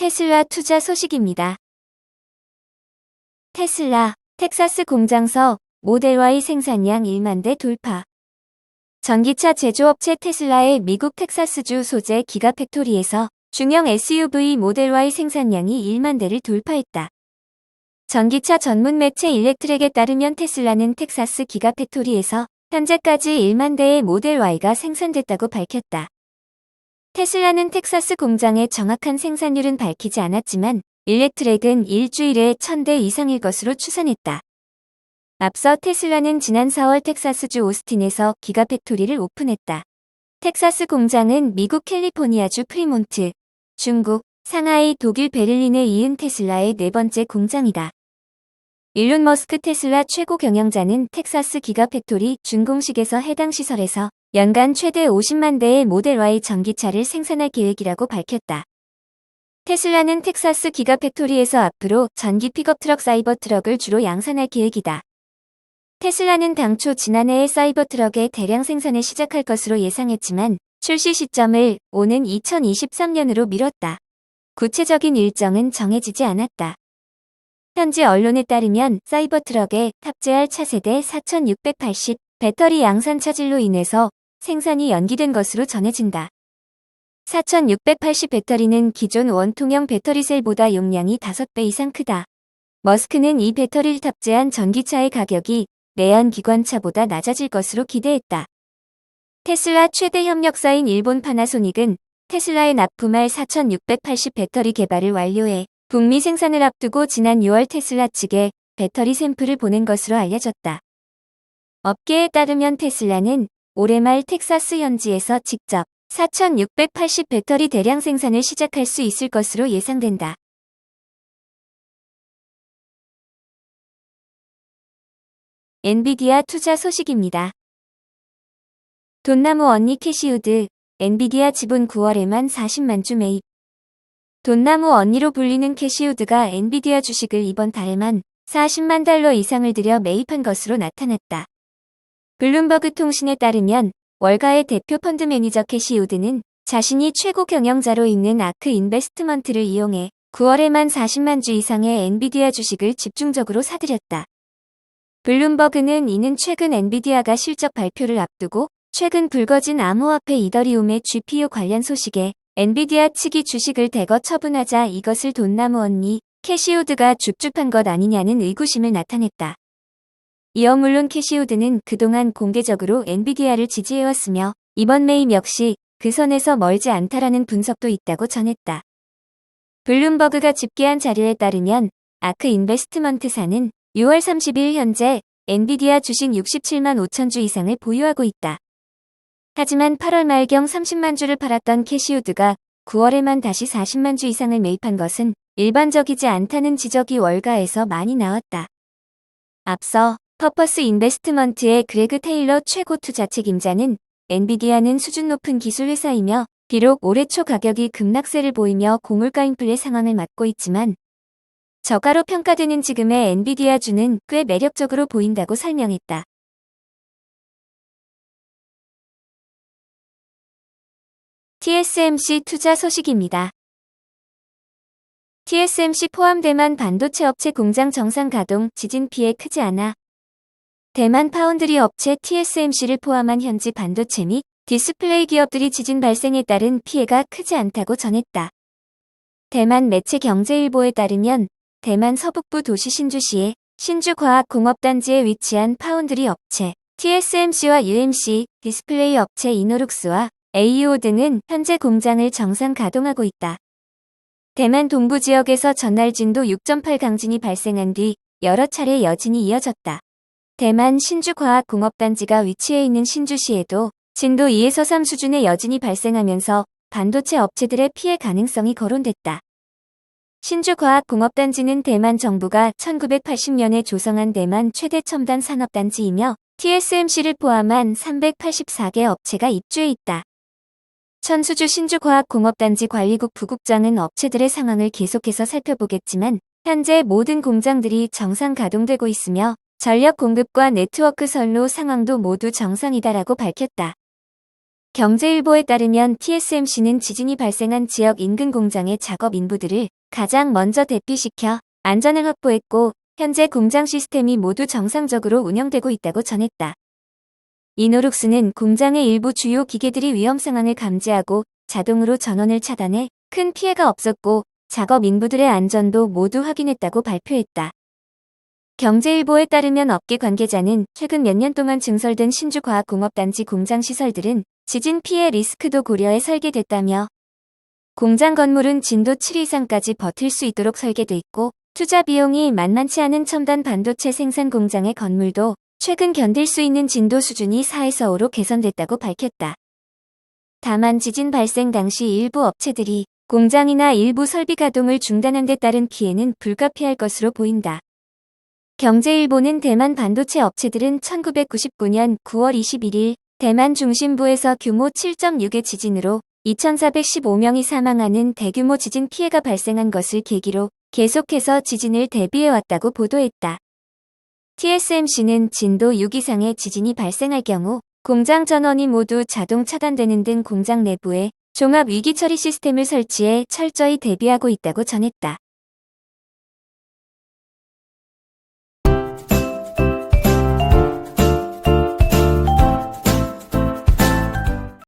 테슬라 투자 소식입니다. 테슬라, 텍사스 공장서 모델 Y 생산량 1만 대 돌파. 전기차 제조업체 테슬라의 미국 텍사스주 소재 기가 팩토리에서 중형 SUV 모델 Y 생산량이 1만 대를 돌파했다. 전기차 전문 매체 일렉트렉에 따르면 테슬라는 텍사스 기가 팩토리에서 현재까지 1만 대의 모델 Y가 생산됐다고 밝혔다. 테슬라는 텍사스 공장의 정확한 생산률은 밝히지 않았지만 일렉트렉은 일주일에 1000대 이상일 것으로 추산했다. 앞서 테슬라는 지난 4월 텍사스주 오스틴에서 기가팩토리를 오픈했다. 텍사스 공장은 미국 캘리포니아주 프리몬트, 중국, 상하이, 독일 베를린에 이은 테슬라의 네 번째 공장이다. 일론 머스크 테슬라 최고 경영자는 텍사스 기가팩토리 준공식에서 해당 시설에서 연간 최대 50만 대의 모델 Y 전기차를 생산할 계획이라고 밝혔다. 테슬라는 텍사스 기가팩토리에서 앞으로 전기 픽업 트럭 사이버 트럭을 주로 양산할 계획이다. 테슬라는 당초 지난해에 사이버 트럭의 대량 생산을 시작할 것으로 예상했지만 출시 시점을 오는 2023년으로 미뤘다. 구체적인 일정은 정해지지 않았다. 현지 언론에 따르면 사이버 트럭에 탑재할 차세대 4680 배터리 양산 차질로 인해서 생산이 연기된 것으로 전해진다. 4680 배터리는 기존 원통형 배터리 셀보다 용량이 5배 이상 크다. 머스크는 이 배터리를 탑재한 전기차의 가격이 내연 기관차보다 낮아질 것으로 기대했다. 테슬라 최대 협력사인 일본 파나소닉은 테슬라에 납품할 4680 배터리 개발을 완료해 북미 생산을 앞두고 지난 6월 테슬라 측에 배터리 샘플을 보낸 것으로 알려졌다. 업계에 따르면 테슬라는 올해 말 텍사스 현지에서 직접 4680 배터리 대량 생산을 시작할 수 있을 것으로 예상된다. 엔비디아 투자 소식입니다. 돈나무 언니 캐시우드, 엔비디아 지분 9월에만 40만 주 매입. 돈나무 언니로 불리는 캐시우드가 엔비디아 주식을 이번 달에만 40만 달러 이상을 들여 매입한 것으로 나타났다. 블룸버그 통신에 따르면 월가의 대표 펀드 매니저 캐시 우드는 자신이 최고 경영자로 있는 아크 인베스트먼트를 이용해 9월에만 40만 주 이상의 엔비디아 주식을 집중적으로 사들였다. 블룸버그는 이는 최근 엔비디아가 실적 발표를 앞두고 최근 불거진 암호화폐 이더리움의 GPU 관련 소식에 엔비디아 측이 주식을 대거 처분하자 이것을 돈나무 언니 캐시우드가 줍줍한 것 아니냐는 의구심을 나타냈다. 이어 물론 캐시우드는 그동안 공개적으로 엔비디아를 지지해왔으며 이번 매입 역시 그 선에서 멀지 않다라는 분석도 있다고 전했다. 블룸버그가 집계한 자료에 따르면 아크 인베스트먼트사는 6월 30일 현재 엔비디아 주식 67만 5천 주 이상을 보유하고 있다. 하지만 8월 말경 30만 주를 팔았던 캐시우드가 9월에만 다시 40만 주 이상을 매입한 것은 일반적이지 않다는 지적이 월가에서 많이 나왔다. 앞서 퍼퍼스 인베스트먼트의 그레그 테일러 최고 투자 책임자는 엔비디아는 수준 높은 기술 회사이며 비록 올해 초 가격이 급락세를 보이며 고물가 인플레 상황을 맞고 있지만 저가로 평가되는 지금의 엔비디아 주는 꽤 매력적으로 보인다고 설명했다. TSMC 투자 소식입니다. TSMC 포함 대만 반도체 업체 공장 정상 가동 지진 피해 크지 않아 대만 파운드리 업체 TSMC를 포함한 현지 반도체 및 디스플레이 기업들이 지진 발생에 따른 피해가 크지 않다고 전했다. 대만 매체 경제일보에 따르면 대만 서북부 도시 신주시의 신주과학공업단지에 위치한 파운드리 업체 TSMC와 UMC, 디스플레이 업체 이노룩스와 AEO 등은 현재 공장을 정상 가동하고 있다. 대만 동부 지역에서 전날 진도 6.8 강진이 발생한 뒤 여러 차례 여진이 이어졌다. 대만 신주과학공업단지가 위치해 있는 신주시에도 진도 2에서 3 수준의 여진이 발생하면서 반도체 업체들의 피해 가능성이 거론됐다. 신주과학공업단지는 대만 정부가 1980년에 조성한 대만 최대 첨단 산업단지이며 TSMC를 포함한 384개 업체가 입주해 있다. 천수주 신주과학공업단지 관리국 부국장은 업체들의 상황을 계속해서 살펴보겠지만 현재 모든 공장들이 정상 가동되고 있으며 전력 공급과 네트워크 선로 상황도 모두 정상이다라고 밝혔다. 경제일보에 따르면 TSMC는 지진이 발생한 지역 인근 공장의 작업 인부들을 가장 먼저 대피시켜 안전을 확보했고 현재 공장 시스템이 모두 정상적으로 운영되고 있다고 전했다. 이노룩스는 공장의 일부 주요 기계들이 위험 상황을 감지하고 자동으로 전원을 차단해 큰 피해가 없었고 작업 인부들의 안전도 모두 확인했다고 발표했다. 경제일보에 따르면 업계 관계자는 최근 몇 년 동안 증설된 신주과학공업단지 공장 시설들은 지진 피해 리스크도 고려해 설계됐다며 공장 건물은 진도 7 이상까지 버틸 수 있도록 설계돼 있고 투자 비용이 만만치 않은 첨단 반도체 생산 공장의 건물도 최근 견딜 수 있는 진도 수준이 4에서 5로 개선됐다고 밝혔다. 다만 지진 발생 당시 일부 업체들이 공장이나 일부 설비 가동을 중단한 데 따른 피해는 불가피할 것으로 보인다. 경제일보는 대만 반도체 업체들은 1999년 9월 21일 대만 중심부에서 규모 7.6의 지진으로 2,415명이 사망하는 대규모 지진 피해가 발생한 것을 계기로 계속해서 지진을 대비해왔다고 보도했다. TSMC는 진도 6 이상의 지진이 발생할 경우 공장 전원이 모두 자동 차단되는 등 공장 내부에 종합 위기 처리 시스템을 설치해 철저히 대비하고 있다고 전했다.